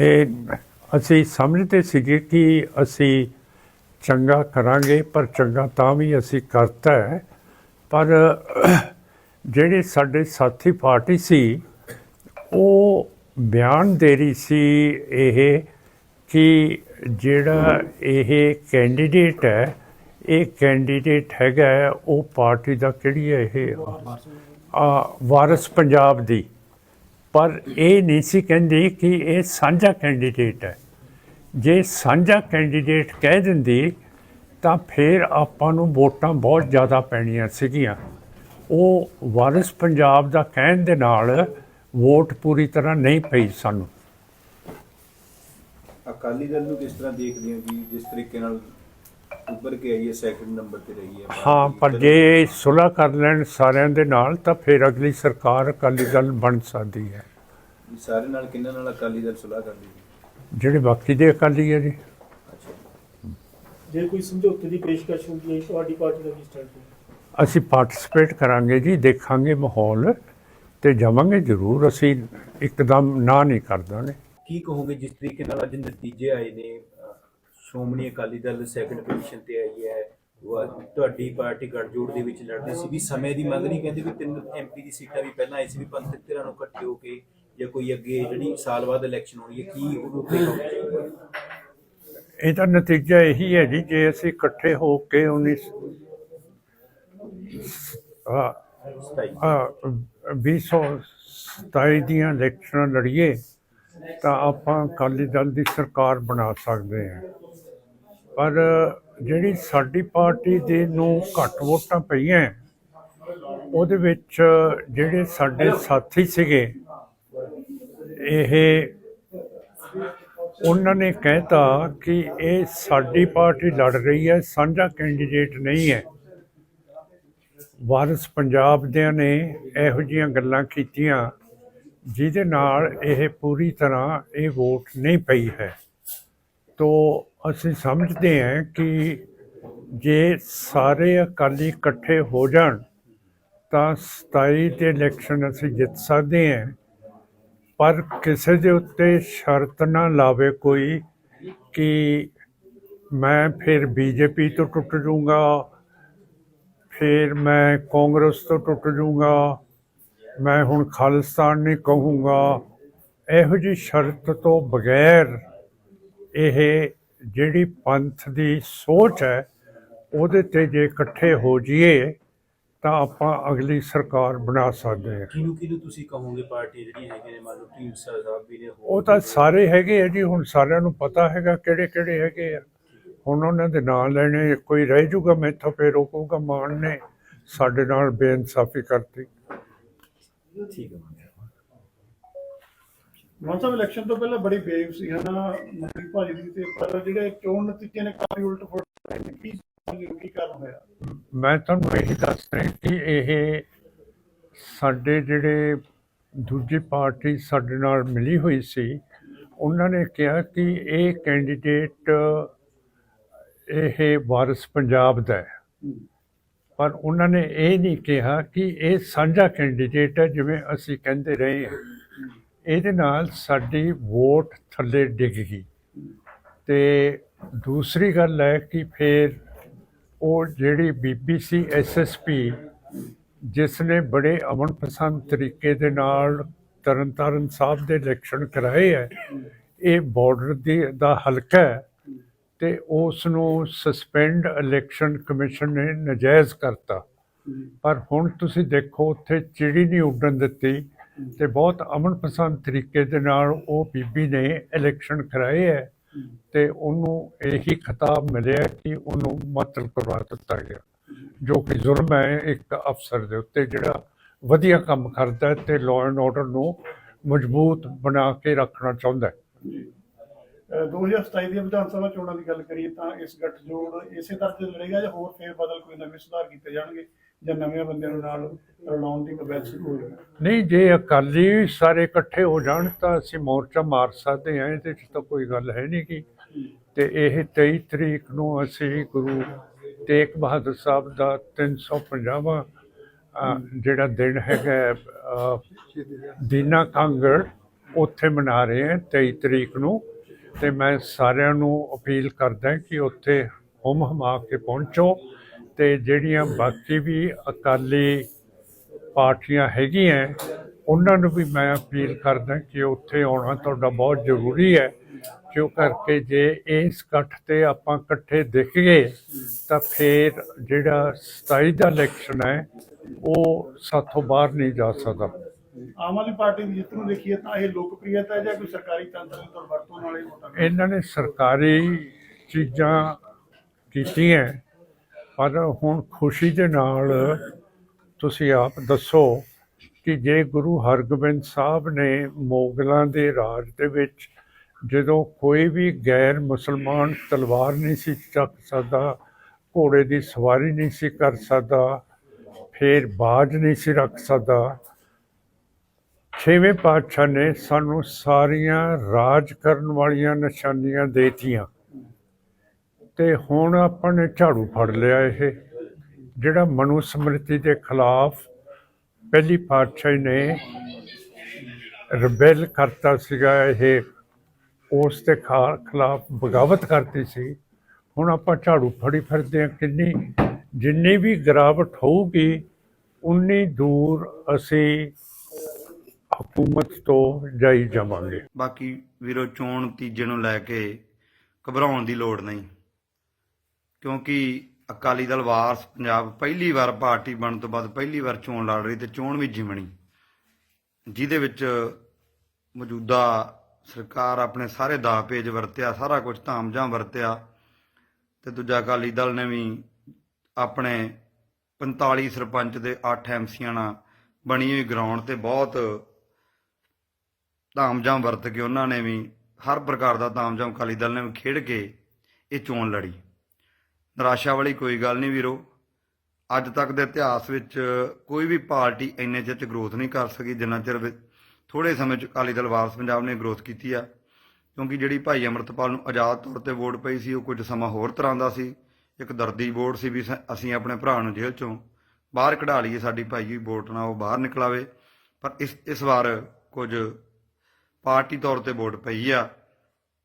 ਇਹ ਅਸੀਂ ਸਮਝਦੇ ਸੀਗੇ ਕਿ ਅਸੀਂ ਚੰਗਾ ਕਰਾਂਗੇ, ਪਰ ਚੰਗਾ ਤਾਂ ਵੀ ਅਸੀਂ ਕਰਤਾ ਹੈ। ਪਰ ਜਿਹੜੇ ਸਾਡੇ ਸਾਥੀ ਪਾਰਟੀ ਸੀ, ਉਹ ਬਿਆਨ ਦੇ ਰਹੀ ਸੀ ਇਹ ਕਿ ਜਿਹੜਾ ਇਹ ਕੈਂਡੀਡੇਟ ਹੈ, ਇਹ ਕੈਂਡੀਡੇਟ ਹੈਗਾ ਉਹ ਪਾਰਟੀ ਦਾ ਕਿਹੜੀ ਹੈ ਇਹ? ਆ ਵਾਰਸ ਪੰਜਾਬ ਦੀ। ਪਰ ਇਹ ਨਹੀਂ ਸੀ ਕਹਿੰਦੀ ਕਿ ਇਹ ਸਾਂਝਾ ਕੈਂਡੀਡੇਟ ਹੈ। ਜੇ ਸਾਂਝਾ ਕੈਂਡੀਡੇਟ ਕਹਿ ਦਿੰਦੀ, ਤਾਂ ਫਿਰ ਆਪਾਂ ਨੂੰ ਵੋਟਾਂ ਬਹੁਤ ਜ਼ਿਆਦਾ ਪੈਣੀਆਂ ਸੀਗੀਆਂ। ਉਹ ਵਾਰਿਸ ਪੰਜਾਬ ਦਾ ਕਹਿਣ ਦੇ ਨਾਲ ਵੋਟ ਪੂਰੀ ਤਰ੍ਹਾਂ ਨਹੀਂ ਪਈ ਸਾਨੂੰ। ਅਕਾਲੀ ਦਲ ਨੂੰ ਕਿਸ ਤਰ੍ਹਾਂ ਦੇਖਦੇ ਹੋ ਜੀ? ਜਿਸ ਤਰੀਕੇ ਨਾਲ ਉੱਭਰ ਕੇ ਆਈ ਹੈ ਸੈਕੰਡ ਨੰਬਰ ਤੇ ਰਹੀ ਹੈ। ਹਾਂ ਪਰ ਜੇ ਸੁਲ੍ਹਾ ਕਰ ਲੈਣ ਸਾਰਿਆਂ ਦੇ ਨਾਲ ਤਾਂ ਫਿਰ ਅਗਲੀ ਸਰਕਾਰ ਅਕਾਲੀ ਦਲ ਬਣ ਸਕਦੀ ਹੈ। ਸਾਰੇ ਨਾਲ ਕਿੰਨਾਂ ਨਾਲ ਅਕਾਲੀ ਦਲ ਸੁਲਾਹ ਕਰਦੀ ਸੀ ਜਿਹੜੇ ਬਾਕੀ ਦੇ ਅਕਾਲੀ ਹੈ ਜੀ। ਜੇ ਕੋਈ ਸਮਝੌਤੇ ਦੀ ਪੇਸ਼ਕਸ਼ ਹੁੰਦੀ ਹੈ ਤੁਹਾਡੀ ਪਾਰਟੀ ਦਾ ਕੀ ਸਟੈਂਡ ਹੈ? ਅਸੀਂ ਪਾਰਟਿਸਿਪੇਟ ਕਰਾਂਗੇ ਜੀ ਦੇਖਾਂਗੇ ਮਾਹੌਲ ਤੇ ਜਾਵਾਂਗੇ ਜ਼ਰੂਰ। ਅਸੀਂ ਇੱਕਦਮ ਨਾ ਨਹੀਂ ਕਰ ਦਾਂਗੇ ਕੀ ਕਹੋਗੇ ਜਿਸ ਤਰੀਕੇ ਨਾਲ ਅੱਜ ਨਤੀਜੇ ਆਏ ਨੇ? ਸ਼੍ਰੋਮਣੀ ਅਕਾਲੀ ਦਲ ਸੈਕੰਡ ਪੋਜੀਸ਼ਨ ਤੇ ਆਈ ਹੈ। ਤੁਹਾਡੀ ਪਾਰਟੀ ਗੱਠਜੋੜ ਦੇ ਵਿੱਚ ਲੜਦੀ ਸੀ ਵੀ ਸਮੇਂ ਦੀ ਮੰਗ ਨਹੀਂ ਕਹਿੰਦੇ ਵੀ ਤਿੰਨ ਐਮਪੀ ਦੀ ਸੀਟਾਂ ਵੀ ਪਹਿਲਾਂ ਆਈ ਸੀ ਵੀ ਪੰਥਕ ਧਿਰਾਂ ਨੂੰ ਇਕੱਠੇ ਹੋ ਕੇ ਜਾਂ ਕੋਈ ਅੱਗੇ ਜਿਹੜੀ ਸਾਲ ਬਾਅਦ ਇਲੈਕਸ਼ਨ ਹੋਣੀ ਹੈ ਕੀ ਉਹਨੂੰ ਤੇ ਕਹੋਗੇ ਇਹਦਾ ਨਤੀਜਾ ਇਹੀ ਹੈ ਜੀ ਜੇ ਅਸੀਂ ਇਕੱਠੇ ਹੋ ਕੇ 19 ਆ ਸਤਾਈ। ਆ 2027 ਦੀਆਂ ਇਲੈਕਸ਼ਨਾਂ ਲੜੀਏ ਤਾਂ ਆਪਾਂ ਅਕਾਲੀ ਦਲ ਦੀ ਸਰਕਾਰ ਬਣਾ ਸਕਦੇ ਹਾਂ। ਪਰ ਜਿਹੜੀ ਸਾਡੀ ਪਾਰਟੀ ਦੇ ਨੂੰ ਘੱਟ ਵੋਟਾਂ ਪਈਆਂ, ਉਹਦੇ ਵਿੱਚ ਜਿਹੜੇ ਸਾਡੇ ਸਾਥੀ ਸੀਗੇ, ਇਹ ਉਹਨਾਂ ਨੇ ਕਹਿਤਾ ਕਿ ਇਹ ਸਾਡੀ ਪਾਰਟੀ ਲੜ ਰਹੀ ਹੈ, ਸਾਂਝਾ ਕੈਂਡੀਡੇਟ ਨਹੀਂ ਹੈ। ਵਾਰਿਸ ਪੰਜਾਬ ਦਿਆਂ ਨੇ ਇਹੋ ਜਿਹੀਆਂ ਗੱਲਾਂ ਕੀਤੀਆਂ, ਜਿਹਦੇ ਨਾਲ ਇਹ ਪੂਰੀ ਤਰ੍ਹਾਂ ਇਹ ਵੋਟ ਨਹੀਂ ਪਈ ਹੈ। ਤੋ ਅਸੀਂ ਸਮਝਦੇ ਹਾਂ ਕਿ ਜੇ ਸਾਰੇ ਅਕਾਲੀ ਇਕੱਠੇ ਹੋ ਜਾਣ, ਤਾਂ 27 ਦੇ ਇਲੈਕਸ਼ਨ ਅਸੀਂ ਜਿੱਤ ਸਕਦੇ ਹਾਂ। ਪਰ ਕਿਸੇ ਦੇ ਉੱਤੇ ਸ਼ਰਤ ਨਾ ਲਾਵੇ ਕੋਈ ਕਿ ਮੈਂ ਫਿਰ ਬੀਜੇਪੀ ਤੋਂ ਟੁੱਟ ਜਾਊਂਗਾ, ਫਿਰ ਮੈਂ ਕਾਂਗਰਸ ਤੋਂ ਟੁੱਟ ਜਾਊਂਗਾ, ਮੈਂ ਹੁਣ ਖਾਲਿਸਤਾਨ ਨਹੀਂ ਕਹੂੰਗਾ। ਇਹੋ ਜੀ ਸ਼ਰਤ ਤੋਂ ਬਗੈਰ ਇਹ ਜਿਹੜੀ ਪੰਥ ਦੀ ਸੋਚ ਹੈ ਉਹਦੇ ਤੇ ਜੇ ਇਕੱਠੇ ਹੋ ਜਾਈਏ ਤਾਂ ਆਪਾਂ ਅਗਲੀ ਸਰਕਾਰ ਬਣਾ ਸਕਦੇ ਹਾਂ। ਕਿਹਨੂੰ ਕਿਹਨੂੰ ਤੁਸੀਂ ਕਹੋਗੇ ਪਾਰਟੀ ਜਿਹੜੀਆਂ ਹੈਗੀਆਂ ਨੇ? ਮੰਨ ਲਓ ਸਾਹਿਬ ਵੀ ਨੇ ਉਹ ਤਾਂ ਸਾਰੇ ਹੈਗੇ ਆ ਜੀ ਹੁਣ ਸਾਰਿਆਂ ਨੂੰ ਪਤਾ ਹੈਗਾ ਕਿਹੜੇ ਕਿਹੜੇ ਹੈਗੇ ਆ। ਹੁਣ ਉਹਨਾਂ ਦੇ ਨਾਂ ਲੈਣੇ ਕੋਈ ਰਹਿ ਜੂਗਾ ਮੈਥੋਂ ਫੇਰ ਉਹ ਕਹੂਗਾ ਮਾਨ ਨੇ ਸਾਡੇ ਨਾਲ ਬੇਇਨਸਾਫੀ ਕਰਤੀ। ਠੀਕ ਹੈ ਮਾਨ ਸਾਹਿਬ ਇਲੈਕਸ਼ਨ ਤੋਂ ਪਹਿਲਾਂ ਬੜੀ ਬੇਵ ਸੀ ਹਨਾ ਮੰਤਰੀ ਭਾਜੀ ਦੀ ਤੇ ਪਰ ਜਿਹੜੇ ਚੋਣ ਨਤੀਜੇ ਨੇ ਕਾਫੀ ਉਲਟ ਫੁਲਟ। ਕੀ ਕੀ ਕਾਰਨ ਹੋਇਆ? ਮੈਂ ਤੁਹਾਨੂੰ ਇਹੀ ਦੱਸ ਰਿਹਾ ਕਿ ਇਹ ਸਾਡੇ ਜਿਹੜੇ ਦੂਜੀ ਪਾਰਟੀ ਸਾਡੇ ਨਾਲ ਮਿਲੀ ਹੋਈ ਸੀ ਉਹਨਾਂ ਨੇ ਕਿਹਾ ਕਿ ਇਹ ਕੈਂਡੀਡੇਟ ਇਹ ਵਾਰਿਸ ਪੰਜਾਬ ਦਾ ਹੈ। ਪਰ ਉਹਨਾਂ ਨੇ ਇਹ ਨਹੀਂ ਕਿਹਾ ਕਿ ਇਹ ਸਾਂਝਾ ਕੈਂਡੀਡੇਟ ਹੈ ਜਿਵੇਂ ਅਸੀਂ ਕਹਿੰਦੇ ਰਹੇ ਹਾਂ। ਇਹਦੇ ਨਾਲ ਸਾਡੀ ਵੋਟ ਥੱਲੇ ਡਿੱਗ ਗਈ। ਤੇ ਦੂਸਰੀ ਗੱਲ ਹੈ ਕਿ ਫਿਰ ਉਹ ਜਿਹੜੀ ਬੀਬੀਸੀ ਐਸਐਸਪੀ ਜਿਸ ਨੇ ਬੜੇ ਅਮਨ ਪਸੰਦ ਤਰੀਕੇ ਦੇ ਨਾਲ ਤਰਨਤਾਰਨ ਸਾਹਿਬ ਦੇ ਇਲੈਕਸ਼ਨ ਕਰਾਏ ਹੈ, ਇਹ ਬਾਰਡਰ ਦੀ ਦਾ ਹਲਕਾ ਹੈ ਤੇ ਉਸ ਨੂੰ ਸਸਪੈਂਡ ਇਲੈਕਸ਼ਨ ਕਮਿਸ਼ਨ ਨੇ ਨਜਾਇਜ਼ ਕਰਤਾ। ਪਰ ਹੁਣ ਤੁਸੀਂ ਦੇਖੋ, ਉੱਥੇ ਚਿੜੀ ਨਹੀਂ ਉੱਡਣ ਦਿੱਤੀ। ਤੇ ਬਹੁਤ ਅਮਨ ਪਸੰਦ ਤਰੀਕੇ ਦੇ ਨਾਲ ਉਹ ਬੀਬੀ ਨੇ ਇਲੈਕਸ਼ਨ ਕਰਾਏ ਹੈ ਤੇ ਉਹਨੂੰ ਇਹੀ ਖਿਤਾਬ ਮਿਲਿਆ ਕਿ ਉਹਨੂੰ ਮਤਲਬ ਕਰਵਾ ਦਿੱਤਾ ਗਿਆ, ਜੋ ਕਿ ਜ਼ੁਲਮ ਹੈ ਇੱਕ ਅਫਸਰ ਦੇ ਉੱਤੇ ਜਿਹੜਾ ਵਧੀਆ ਕੰਮ ਕਰਦਾ ਤੇ ਲਾਅ ਐਂਡ ਆਰਡਰ ਨੂੰ ਮਜ਼ਬੂਤ ਬਣਾ ਕੇ ਰੱਖਣਾ ਚਾਹੁੰਦਾ ਹੈ। ਅਹ 2027 ਦੀਆਂ ਵਿਧਾਨ ਸਭਾ ਚੋਣਾਂ ਦੀ ਗੱਲ ਕਰੀਏ ਤਾਂ ਇਸ ਗੱਠਜੋੜ ਇਸੇ ਤਰ੍ਹਾਂ ਤੇ ਲੜੇਗਾ ਜਾਂ ਹੋਰ ਫੇਰ ਬਦਲ ਕੋਈ ਨਵੇਂ ਸੁਧਾਰ ਕੀਤੇ ਜਾਣਗੇ? ਜਾਂ ਨਵੇਂ ਬੰਦਿਆਂ ਨੂੰ ਨਾਲ ਰਲਾਉਣ ਦੀ ਕਬੈਲ ਸ਼ੁਰੂ ਹੋ ਜਾਵੇ ਨਹੀਂ ਜੇ ਅਕਾਲੀ ਸਾਰੇ ਇਕੱਠੇ ਹੋ ਜਾਣ ਤਾਂ ਅਸੀਂ ਮੋਰਚਾ ਮਾਰ ਸਕਦੇ ਹਾਂ ਇਹਦੇ 'ਚ ਤਾਂ ਕੋਈ ਗੱਲ ਹੈ ਨਹੀਂ ਕਿ ਤੇ ਇਹ 23 ਤਰੀਕ ਨੂੰ ਅਸੀਂ ਗੁਰੂ ਤੇਗ ਬਹਾਦਰ ਸਾਹਿਬ ਦਾ 350ਵਾਂ ਅ, ਜਿਹੜਾ ਦਿਨ ਹੈਗਾ ਦੀਨਾ ਕਾਂਗੜ ਉੱਥੇ ਮਨਾ ਰਹੇ ਹਾਂ 23 ਤਰੀਕ ਨੂੰ। ਤੇ ਮੈਂ ਸਾਰਿਆਂ ਨੂੰ ਅਪੀਲ ਕਰਦਾ ਕਿ ਉੱਥੇ ਹੁਮ ਹਮਾ ਕੇ ਪਹੁੰਚੋ। ਤੇ ਜਿਹੜੀਆਂ ਬਾਕੀ ਵੀ ਅਕਾਲੀ ਪਾਰਟੀਆਂ ਹੈਗੀਆਂ ਉਹਨਾਂ ਨੂੰ ਵੀ ਮੈਂ ਅਪੀਲ ਕਰਦਾ ਕਿ ਉੱਥੇ ਆਉਣਾ ਤੁਹਾਡਾ ਬਹੁਤ ਜ਼ਰੂਰੀ ਹੈ ਕਿਉਂ ਕਰਕੇ ਜੇ ਇਸ ਇਕੱਠ ਤੇ ਆਪਾਂ ਇਕੱਠੇ ਦਿਖ ਗਏ ਤਾਂ ਫਿਰ ਜਿਹੜਾ 27 ਦਾ ਇਲੈਕਸ਼ਨ ਹੈ ਉਹ ਸਾਥੋਂ ਬਾਹਰ ਨਹੀਂ ਜਾ ਸਕਦਾ ਆਮ ਆਦਮੀ ਪਾਰਟੀ ਦੀ ਜਿੱਤ ਨੂੰ ਦੇਖੀਏ ਤਾਂ ਇਹ ਲੋਕਪ੍ਰਿਯਤਾ ਹੈ ਜਾਂ ਕੋਈ ਸਰਕਾਰੀ ਤੰਤਰ ਦੀ ਵਰਤੋਂ ਨਾਲ ਇਹ ਵੋਟਾਂ? ਇਹਨਾਂ ਨੇ ਸਰਕਾਰੀ ਚੀਜ਼ਾਂ ਕੀਤੀਆਂ ਪਰ ਹੁਣ ਖੁਸ਼ੀ ਦੇ ਨਾਲ ਤੁਸੀਂ ਆਪ ਦੱਸੋ ਕਿ ਜੇ ਗੁਰੂ ਹਰਗੋਬਿੰਦ ਸਾਹਿਬ ਨੇ ਮੋਗਲਾਂ ਦੇ ਰਾਜ ਦੇ ਵਿੱਚ ਜਦੋਂ ਕੋਈ ਵੀ ਗੈਰ ਮੁਸਲਮਾਨ ਤਲਵਾਰ ਨਹੀਂ ਸੀ ਚੱਕ ਸਕਦਾ, ਘੋੜੇ ਦੀ ਸਵਾਰੀ ਨਹੀਂ ਸੀ ਕਰ ਸਕਦਾ, ਫੇਰ ਬਾਜ ਨਹੀਂ ਸੀ ਰੱਖ ਸਕਦਾ, ਛੇਵੇਂ ਪਾਤਸ਼ਾਹ ਨੇ ਸਾਨੂੰ ਸਾਰੀਆਂ ਰਾਜ ਕਰਨ ਵਾਲੀਆਂ ਨਿਸ਼ਾਨੀਆਂ ਦੇਤੀਆਂ। ਤੇ ਹੁਣ ਆਪਾਂ ਨੇ ਝਾੜੂ ਫੜ ਲਿਆ ਇਹ, ਜਿਹੜਾ ਮਨੂ ਸਮ੍ਰਿਤੀ ਦੇ ਖਿਲਾਫ ਪਹਿਲੀ ਪਾਤਸ਼ਾਹੀ ਨੇ ਰਬੈਲ ਕਰਤਾ ਸੀਗਾ ਇਹ, ਉਸ ਦੇ ਖਾ- ਖਿਲਾਫ ਬਗਾਵਤ ਕਰਤੀ ਸੀ। ਹੁਣ ਆਪਾਂ ਝਾੜੂ ਫੜੀ ਫਿਰਦੇ ਹਾਂ, ਕਿੰਨੀ, ਜਿੰਨੀ ਵੀ ਗਿਰਾਵਟ ਹੋਊਗੀ, ਉਨੀ ਦੂਰ ਅਸੀਂ ਹਕੂਮਤ ਤੋਂ ਜਾਈ ਜਾਵਾਂਗੇ। ਬਾਕੀ ਵੀਰੋ, ਚੋਣ ਨਤੀਜੇ ਨੂੰ ਲੈ ਕੇ ਘਬਰਾਉਣ ਦੀ ਲੋੜ ਨਹੀਂ। ਕਿਉਂਕਿ ਅਕਾਲੀ ਦਲ ਵਾਰਸ ਪੰਜਾਬ ਪਹਿਲੀ ਵਾਰ ਪਾਰਟੀ ਬਣਨ ਤੋਂ ਬਾਅਦ ਪਹਿਲੀ ਵਾਰ ਚੋਣ ਲੜ ਰਹੀ ਤੇ ਚੋਣ ਵੀ ਜਿਮਣੀ। ਜਿਹਦੇ ਵਿੱਚ ਮੌਜੂਦਾ ਸਰਕਾਰ ਆਪਣੇ ਸਾਰੇ ਦਾ ਪੇਜ ਵਰਤਿਆ, ਸਾਰਾ ਕੁਝ ਧਾਮਜਾਮ ਵਰਤਿਆ ਤੇ ਦੂਜਾ ਅਕਾਲੀ ਦਲ ਨੇ ਵੀ ਆਪਣੇ 45 ਸਰਪੰਚ ਦੇ 8 ਐਮਸੀਆਂ ਨਾਲ ਬਣੀ ਹੋਈ ਗਰਾਊਂਡ ਤੇ ਬਹੁਤ ਧਾਮ ਜਾਮ ਵਰਤ ਕੇ ਉਹਨਾਂ ਨੇ ਵੀ ਹਰ ਪ੍ਰਕਾਰ ਦਾ ਧਾਮਜਾਮ ਅਕਾਲੀ ਦਲ ਨੇ ਵੀ ਖੇਡ ਕੇ ਇਹ ਚੋਣ ਲੜੀ। ਨਿਰਾਸ਼ਾ ਵਾਲੀ ਕੋਈ ਗੱਲ ਨਹੀਂ ਵੀਰੋ। ਅੱਜ ਤੱਕ ਦੇ ਇਤਿਹਾਸ ਵਿੱਚ ਕੋਈ ਵੀ ਪਾਰਟੀ ਇੰਨੇ ਚਿਰ ਚ ਗਰੋਥ ਨਹੀਂ ਕਰ ਸਕੀ, ਜਿੰਨਾ ਚਿਰ ਵਿੱਚ ਥੋੜੇ ਸਮੇਂ ਚ ਅਕਾਲੀ ਦਲ ਵਾਰਸ ਪੰਜਾਬ ਨੇ ਗਰੋਥ ਕੀਤੀ ਆ। ਕਿਉਂਕਿ ਜਿਹੜੀ ਭਾਈ ਅਮਰਤਪਾਲ ਨੂੰ ਆਜ਼ਾਦ ਤੌਰ ਤੇ ਵੋਟ ਪਈ ਸੀ, ਉਹ ਕੁਝ ਸਮਾਂ ਹੋਰ ਤਰ੍ਹਾਂ ਦਾ ਸੀ। ਇੱਕ ਦਰਦੀ ਵੋਟ ਸੀ ਵੀ ਸ- ਅਸੀਂ ਆਪਣੇ ਭਰਾ ਨੂੰ ਜੇਲ੍ਹ ਚੋਂ ਬਾਹਰ ਕਢਾ ਲਈਏ, ਸਾਡੀ ਭਾਈ ਦੀ ਵੋਟ ਨਾਲ ਉਹ ਬਾਹਰ ਨਿਕਲਾਵੇ। ਪਰ ਇਸ ਇਸ ਵਾਰ ਕੁਝ ਪਾਰਟੀ ਤੌਰ ਤੇ ਵੋਟ ਪਈ ਆ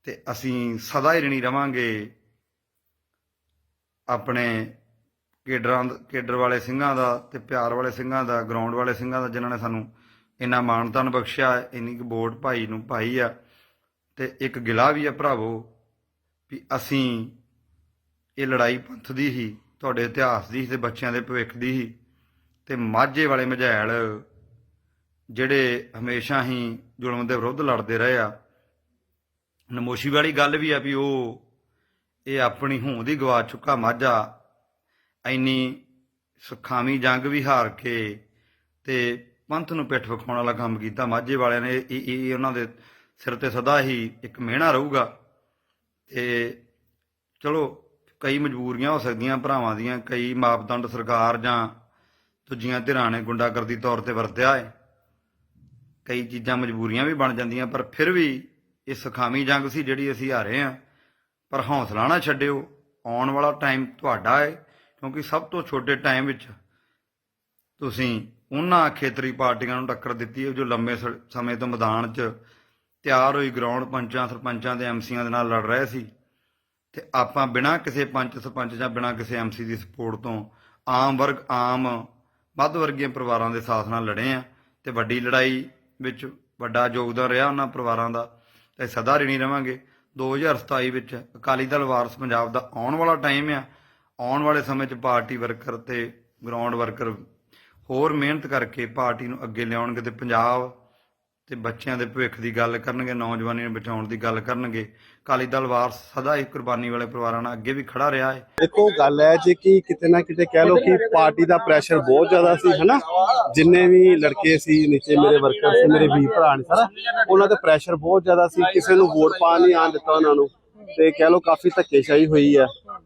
ਤੇ ਅਸੀਂ ਸਦਾ ਹੀ ਰਣੀ ਰਵਾਂਗੇ। ਆਪਣੇ ਕੇਡਰਾਂ ਦਾ- ਕੇਡਰ ਵਾਲੇ ਸਿੰਘਾਂ ਦਾ ਤੇ ਪਿਆਰ ਵਾਲੇ ਸਿੰਘਾਂ ਦਾ ਗਰਾਊਂਡ ਵਾਲੇ ਸਿੰਘਾਂ ਦਾ, ਜਿਨ੍ਹਾਂ ਨੇ ਸਾਨੂੰ ਇੰਨਾ ਮਾਣਤਾਨ ਬਖਸ਼ਿਆ, ਇੰਨੀ ਕੁ ਵੋਟ ਭਾਈ ਨੂੰ ਪਾਈ ਆ, ਤੇ ਇੱਕ ਗਿਲਾ ਵੀ ਆ ਭਰਾਵੋ, ਵੀ ਅਸੀਂ ਇਹ ਲੜਾਈ ਪੰਥ ਦੀ ਹੀ, ਤੁਹਾਡੇ ਇਤਿਹਾਸ ਦੀ ਸੀ ਤੇ ਬੱਚਿਆਂ ਦੇ ਭਵਿੱਖ ਦੀ ਹੀ, ਤੇ ਮਾਝੇ ਵਾਲੇ ਮਝੈਲ, ਜਿਹੜੇ ਹਮੇਸ਼ਾ ਹੀ ਜ਼ੁਲਮ ਦੇ ਵਿਰੁੱਧ ਲੜਦੇ ਰਹੇ ਆ। ਨਮੋਸ਼ੀ ਵਾਲੀ ਗੱਲ ਵੀ ਆ ਵੀ ਉਹ ਇਹ ਆਪਣੀ ਹੋਂਦ ਹੀ ਗਵਾ ਚੁੱਕਾ ਮਾਝਾ। ਇੰਨੀ ਸੁਖਾਵੀਂ ਜੰਗ ਵੀ ਹਾਰ ਕੇ ਤੇ ਪੰਥ ਨੂੰ ਪਿੱਠ ਵਿਖਾਉਣ ਵਾਲਾ ਕੰਮ ਕੀਤਾ। ਮਾਝੇ ਵਾਲਿਆਂ ਨੇ ਇਹ ਇਹ- ਉਹਨਾਂ ਦੇ ਸਿਰ ਤੇ ਸਦਾ ਹੀ ਇੱਕ ਮਿਹਣਾ ਰਹੂਗਾ। ਤੇ ਚਲੋ, ਕਈ ਮਜਬੂਰੀਆਂ ਹੋ ਸਕਦੀਆਂ ਭਰਾਵਾਂ ਦੀਆਂ, ਕਈ ਮਾਪਦੰਡ ਸਰਕਾਰ ਜਾਂ ਦੂਜੀਆਂ ਧਿਰਾਂ ਨੇ ਗੁੰਡਾਗਰਦੀ ਤੌਰ ਤੇ ਵਰਤਿਆ ਹੈ ਕਈ ਚੀਜ਼ਾਂ ਮਜਬੂਰੀਆਂ ਵੀ ਬਣ ਜਾਂਦੀਆਂ, ਪਰ ਫਿਰ ਵੀ ਇਹ ਸੁਖਾਵੀਂ ਜੰਗ ਸੀ ਜਿਹੜੀ ਅਸੀਂ ਹਾਰੇ ਆ। ਪਰ ਹੌਸਲਾ ਨਾ ਛੱਡਿਓ, ਆਉਣ ਵਾਲਾ ਟਾਈਮ ਤੁਹਾਡਾ ਹੈ ਕਿਉਂਕਿ ਸਭ ਤੋਂ ਛੋਟੇ ਟਾਈਮ ਵਿੱਚ ਤੁਸੀਂ ਉਹਨਾਂ ਖੇਤਰੀ ਪਾਰਟੀਆਂ ਨੂੰ ਟੱਕਰ ਦਿੱਤੀ ਹੈ ਜੋ ਲੰਮੇ ਸ- ਸਮੇਂ ਤੋਂ ਮੈਦਾਨ 'ਚ ਤਿਆਰ ਹੋਈ ਗਰਾਊਂਡ ਪੰਚਾਂ, ਸਰਪੰਚਾਂ ਦੇ ਐਮਸੀਆਂ ਦੇ ਨਾਲ ਲੜ ਰਹੇ ਸੀ। ਤੇ ਆਪਾਂ ਬਿਨਾਂ ਕਿਸੇ ਪੰਚ ਸਰਪੰਚ ਜਾਂ ਬਿਨਾਂ ਕਿਸੇ ਐਮਸੀ ਦੀ ਸਪੋਰਟ ਤੋਂ ਆਮ ਵਰਗ, ਆਮ ਵੱਧ ਵਰਗੀਆਂ ਪਰਿਵਾਰਾਂ ਦੇ ਸਾਥ ਨਾਲ ਲੜੇ ਆ। ਤੇ ਵੱਡੀ ਲੜਾਈ ਵਿੱਚ ਵੱਡਾ ਯੋਗਦਾਨ ਰਿਹਾ ਉਹਨਾਂ ਪਰਿਵਾਰਾਂ ਦਾ। ਤੇ ਸਦਾ ਰਿਣੀ ਰਵਾਂਗੇ। 2027 ਵਿੱਚ ਅਕਾਲੀ ਦਲ ਵਾਰਸ ਪੰਜਾਬ ਦਾ ਆਉਣ ਵਾਲਾ ਟਾਈਮ ਆ। ਆਉਣ ਵਾਲੇ ਸਮੇਂ 'ਚ ਪਾਰਟੀ ਵਰਕਰ ਤੇ ਗਰਾਊਂਡ ਵਰਕਰ ਹੋਰ ਮਿਹਨਤ ਕਰਕੇ ਪਾਰਟੀ ਨੂੰ ਅੱਗੇ ਲਿਆਉਣਗੇ ਤੇ ਪੰਜਾਬ ਤੇ ਬੱਚਿਆਂ ਦੇ ਭਵਿੱਖ ਦੀ ਗੱਲ ਕਰਨਗੇ ਨੌਜਵਾਨੀ ਨੂੰ ਬਚਾਉਣ ਦੀ ਗੱਲ ਕਰਨਗੇ। ਅਕਾਲੀ ਦਲ ਵਾਰਸ ਸਦਾ ਹੀ ਕੁਰਬਾਨੀ ਵਾਲੇ ਪਰਿਵਾਰਾਂ ਨਾਲ ਅੱਗੇ ਵੀ ਖੜਾ ਰਿਹਾ ਹੈ। ਦੇਖੋ, ਗੱਲ ਹੈ ਜੀ ਕਿ ਕਿਤੇ ਨਾ ਕਿਤੇ ਕਹਿ ਲੋ ਕਿ ਪਾਰਟੀ ਦਾ ਪ੍ਰੈਸ਼ਰ ਬਹੁਤ ਜ਼ਿਆਦਾ ਸੀ, ਹਨਾ? ਜਿੰਨੇ ਵੀ ਲੜਕੇ ਸੀ, ਨੀਚੇ ਮੇਰੇ ਵਰਕਰ ਸੀ, ਮੇਰੇ ਵੀਰ ਭਰਾ ਨੇ ਸਾਰਾ, ਉਹਨਾਂ ਦਾ ਪ੍ਰੈਸ਼ਰ ਬਹੁਤ ਜ਼ਿਆਦਾ ਸੀ, ਕਿਸੇ ਨੂੰ ਵੋਟ ਪਾ ਨਹੀਂ ਆਣ ਦਿੱਤਾ ਉਹਨਾਂ ਨੂੰ। ਤੇ ਕਹਿ ਲਓ ਕਾਫੀ ਧੱਕੇਸ਼ਾਹੀ ਹੋਈ ਹੈ।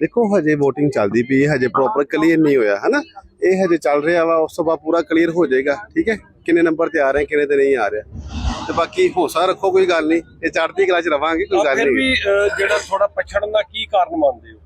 ਦੇਖੋ ਹਜੇ VOTING ਚੱਲਦੀ ਪਈ ਹੈ ਹਜੇ ਪ੍ਰੋਪਰ ਕਲੀਅਰ ਨਹੀਂ ਹੋਇਆ ਹਨਾ? ਇਹ ਹਜੇ ਚੱਲ ਰਿਹਾ ਵਾ ਉਸ ਤੋਂ ਬਾਅਦ ਪੂਰਾ ਕਲੀਅਰ ਹੋ ਜਾਏਗਾ ਠੀਕ ਹੈ? ਕਿੰਨੇ ਨੰਬਰ ਤੇ ਆ ਰਹੇ ਕਿੰਨੇ ਤੇ ਨਹੀਂ ਆ ਰਿਹਾ? ਤੇ ਬਾਕੀ ਹੌਸਲਾ ਰੱਖੋ ਕੋਈ ਗੱਲ ਨਹੀਂ ਇਹ ਚੜ੍ਹਦੀ ਕਲਾ ਚ ਰਵਾਂਗੇ ਕੋਈ ਗੱਲ ਫਿਰ ਨਹੀਂ। ਵੀ ਅਹ, ਜਿਹੜਾ ਥੋੜਾ ਪਛੜਨ ਦਾ ਕੀ ਕਾਰਨ ਮੰਨਦੇ ਹੋ?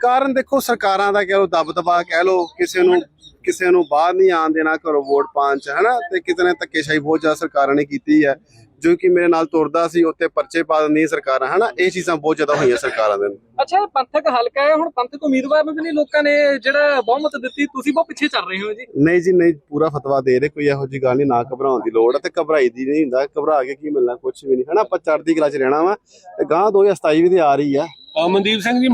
ਕਾਰਨ ਦੇਖੋ ਸਰਕਾਰਾਂ ਦਾ ਕਹਿ ਲੋ ਦਬ ਦਬਾ ਕਹਿ ਲੋ ਕਿਸੇ ਨੂੰ ਕਿਸੇ ਨੂੰ ਬਾਹਰ ਨਹੀਂ ਆਣ ਦੇਣਾ ਘਰੋਂ ਵੋਟ ਪਾਉਣ ਚ ਹਨਾ? ਤੇ ਕਿਤੇ ਨੇ ਧੱਕੇਸ਼ਾਹੀ ਬਹੁਤ ਜ਼ਿਆਦਾ ਸਰਕਾਰਾਂ ਨੇ ਕੀਤੀ ਹੈ। ਜੋ ਕਿ ਮੇਰੇ ਨਾਲ ਤੁਰਦਾ ਸੀ ਉੱਤੇ ਪਰਚੇ ਪਾ ਦਿੰਦੀਆਂ ਸਰਕਾਰਾਂ ਹਨਾ? ਇਹ ਚੀਜ਼ਾਂ ਬਹੁਤ ਜ਼ਿਆਦਾ ਹੋਈਆਂ ਸਰਕਾਰਾਂ ਦੇ। ਅੱਛਾ ਪੰਥਕ ਹਲਕਾ ਹੈ ਹੁਣ ਪੰਥਕ ਉਮੀਦਵਾਰ ਨੂੰ ਵੀ ਨਹੀਂ ਲੋਕਾਂ ਨੇ ਜਿਹੜਾ ਬਹੁਮਤ ਦਿੱਤੀ ਤੁਸੀਂ ਬਹੁਤ ਪਿੱਛੇ ਚੱਲ ਰਹੇ ਹੋ ਜੀ। ਨਹੀਂ ਜੀ ਨਹੀਂ ਪੂਰਾ ਫਤਵਾ ਦੇ ਰਹੇ ਕੋਈ ਇਹੋ ਜੀ ਗੱਲ ਨਹੀਂ ਨਾ ਘਬਰਾਉਣ ਦੀ ਲੋੜ ਹੈ ਤੇ ਘਬਰਾਈ ਦੀ ਨਹੀਂ ਹੁੰਦਾ ਘਬਰਾ ਕੇ ਕੀ ਮਿਲਣਾ ਕੁਝ ਵੀ ਨਹੀਂ ਹਨਾ? ਆਪਾਂ ਚੜ੍ਹਦੀ ਕਲਾ ਚ ਰਹਿਣਾ ਵਾ ਤੇ ਗਾਂ 2027 ਵੀ ਤੇ ਆ ਰਹੀ ਆ। ਅਮਨਦੀਪ ਸਿੰਘ ਜੀ